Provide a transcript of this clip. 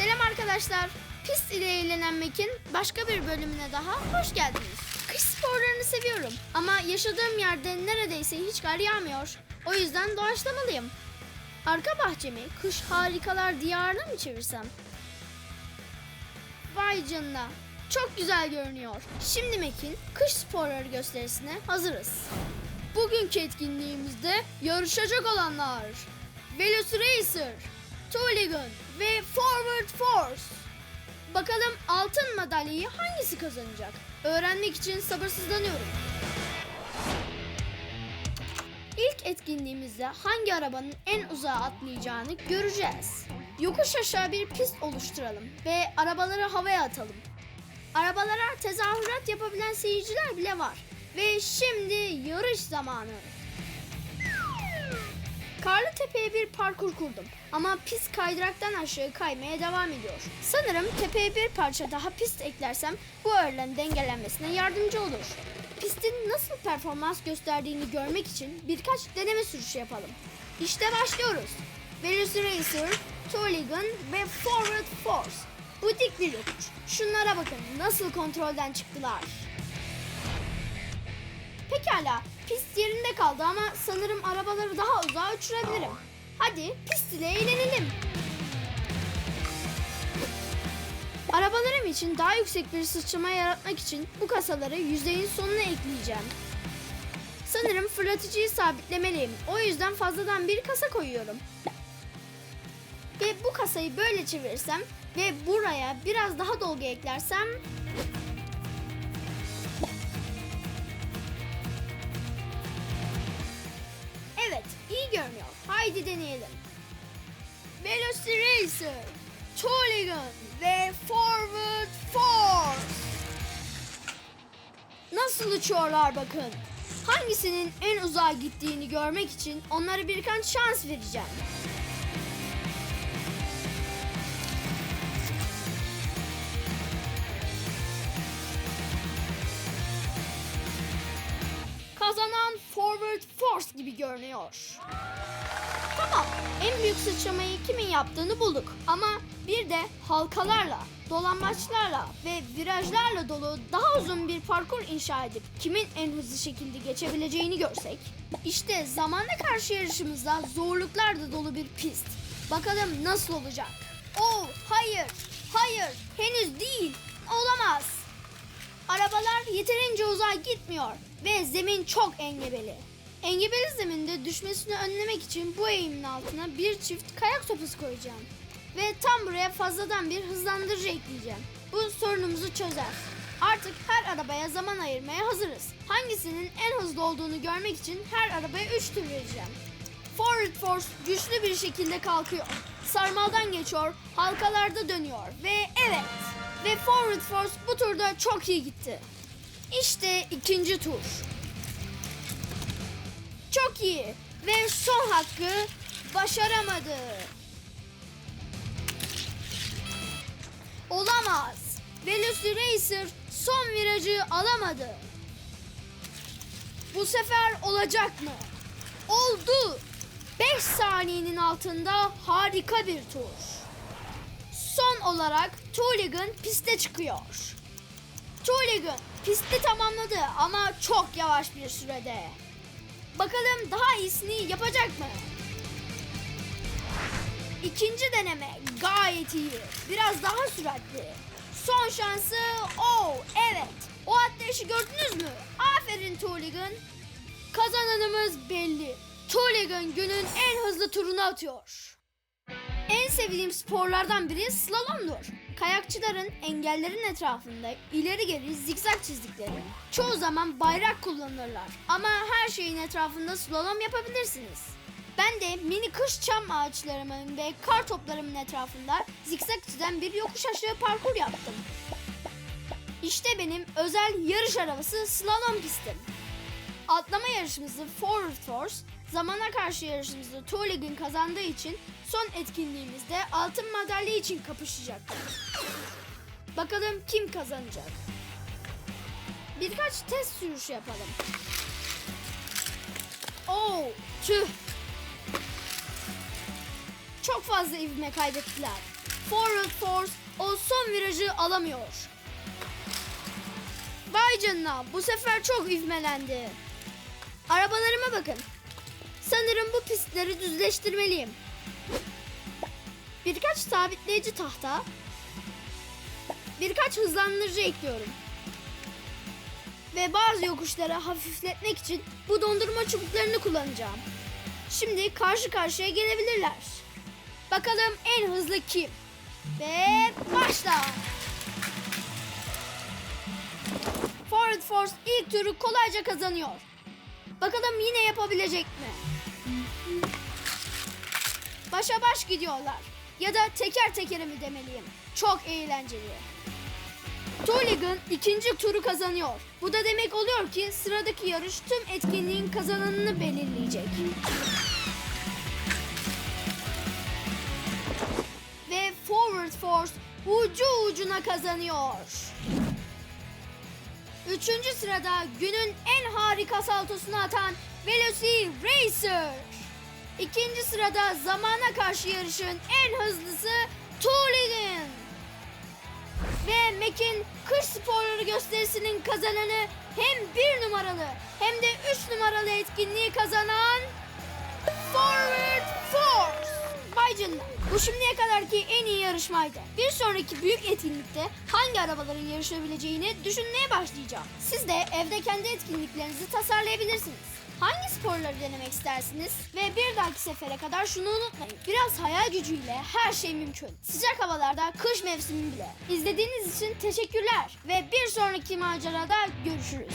Selam arkadaşlar. Pist ile eğlenen Mek'in başka bir bölümüne daha hoş geldiniz. Kış sporlarını seviyorum ama yaşadığım yerde neredeyse hiç kar yağmıyor. O yüzden doğaçlamalıyım. Arka bahçemi kış harikalar diyarına mı çevirsem? Vay canına. Çok güzel görünüyor. Şimdi Mek'in kış sporları gösterisine hazırız. Bugünkü etkinliğimizde yarışacak olanlar Velociracer, Tooligan ve Forward Force. Bakalım altın madalyayı hangisi kazanacak? Öğrenmek için sabırsızlanıyorum. İlk etkinliğimizde hangi arabanın en uzağa atlayacağını göreceğiz. Yokuş aşağı bir pist oluşturalım ve arabaları havaya atalım. Arabalara tezahürat yapabilen seyirciler bile var. Ve şimdi yarış zamanı. Karlı tepeye bir parkur kurdum ama pist kaydıraktan aşağı kaymaya devam ediyor. Sanırım tepeye bir parça daha pist eklersem bu ağırlığın dengelenmesine yardımcı olur. Pistin nasıl performans gösterdiğini görmek için birkaç deneme sürüşü yapalım. İşte başlıyoruz. Velociracer, Tooligan ve Forward Force. Bu dik bir yokuş. Şunlara bakın nasıl kontrolden çıktılar. Pekala, pist yerinde kaldı ama sanırım arabaları daha uzağa uçurabilirim. Hadi pist ile eğlenelim. Arabalarım için daha yüksek bir sıçrama yaratmak için bu kasaları yüzeyin sonuna ekleyeceğim. Sanırım fırlatıcıyı sabitlemeliyim. O yüzden fazladan bir kasa koyuyorum. Ve bu kasayı böyle çevirirsem ve buraya biraz daha dolgu eklersem deneyelim. Velociracer, Tooligan ve Forward Force. Nasıl uçuyorlar bakın. Hangisinin en uzağa gittiğini görmek için onlara birkaç şans vereceğim. Kazanan Forward Force gibi görünüyor. Tamam, en büyük sıçramayı kimin yaptığını bulduk. Ama bir de halkalarla, dolambaçlarla ve virajlarla dolu daha uzun bir parkur inşa edip kimin en hızlı şekilde geçebileceğini görsek. İşte zamanla karşı yarışımızda zorluklarla dolu bir pist. Bakalım nasıl olacak? Oh, hayır, hayır, henüz değil, olamaz. Arabalar yeterince uzağa gitmiyor ve zemin çok engebeli. Engebeli zeminde düşmesini önlemek için bu eğimin altına bir çift kayak sopası koyacağım. Ve tam buraya fazladan bir hızlandırıcı ekleyeceğim. Bu sorunumuzu çözer. Artık her arabaya zaman ayırmaya hazırız. Hangisinin en hızlı olduğunu görmek için her arabaya 3 tur vereceğim. Forward Force güçlü bir şekilde kalkıyor. Sarmaldan geçiyor, halkalarda dönüyor ve evet. Ve Forward Force bu turda çok iyi gitti. İşte ikinci tur. Çok iyi ve son hakkı başaramadı. Olamaz. Velociracer son virajı alamadı. Bu sefer olacak mı? Oldu. 5 saniyenin altında harika bir tur. Son olarak Tooligan piste çıkıyor. Tooligan pisti tamamladı ama çok yavaş bir sürede. Daha iyisini yapacak mı? İkinci deneme gayet iyi. Biraz daha süratli. Son şansı oh evet. O atlayışı gördünüz mü? Aferin Tooligan. Kazananımız belli. Tooligan günün en hızlı turunu atıyor. En sevdiğim sporlardan biri slalomdur. Kayakçıların engellerin etrafında ileri geri zikzak çizdikleri. Çoğu zaman bayrak kullanırlar ama her şeyin etrafında slalom yapabilirsiniz. Ben de mini kış çam ağaçlarımın ve kar toplarımın etrafında zikzak çizen bir yokuş aşağı parkur yaptım. İşte benim özel yarış arabası slalom pistim. Atlama yarışımızı Forward Force, zamana karşı yarışımızı Tooligan kazandığı için son etkinliğimizde altın madalya için kapışacaklar. Bakalım kim kazanacak? Birkaç test sürüşü yapalım. Oo, tüh. çok fazla ivme kaybettiler. Forward Force o son virajı alamıyor. Vay canına bu sefer çok ivmelendi. Arabalarıma bakın. Sanırım bu pistleri düzleştirmeliyim. Birkaç sabitleyici tahta, birkaç hızlandırıcı ekliyorum. Ve bazı yokuşları hafifletmek için bu dondurma çubuklarını kullanacağım. Şimdi karşı karşıya gelebilirler. Bakalım en hızlı kim? Ve başla. Forward Force ilk turu kolayca kazanıyor. Bakalım yine yapabilecek mi? Başa baş gidiyorlar. Ya da teker tekere mi demeliyim? Çok eğlenceli. Toligan ikinci turu kazanıyor. Bu da demek oluyor ki sıradaki yarış tüm etkinliğin kazananını belirleyecek. Ve Forward Force ucu ucuna kazanıyor. Üçüncü sırada günün en harika saltosunu atan Veloci Racer. İkinci sırada zamana karşı yarışın en hızlısı Toligan. Ve Mac'in kış sporları gösterisinin kazananı hem bir numaralı hem de üç numaralı etkinliği kazanan Forward Force. Vay canına. Bu şimdiye kadarki en iyi yarışmaydı. Bir sonraki büyük etkinlikte hangi arabaların yarışabileceğini düşünmeye başlayacağım. Siz de evde kendi etkinliklerinizi tasarlayabilirsiniz. Hangi sporları denemek istersiniz? Ve bir dahaki sefere kadar şunu unutmayın. Biraz hayal gücüyle her şey mümkün. Sıcak havalarda kış mevsimi bile. İzlediğiniz için teşekkürler. Ve bir sonraki macerada görüşürüz.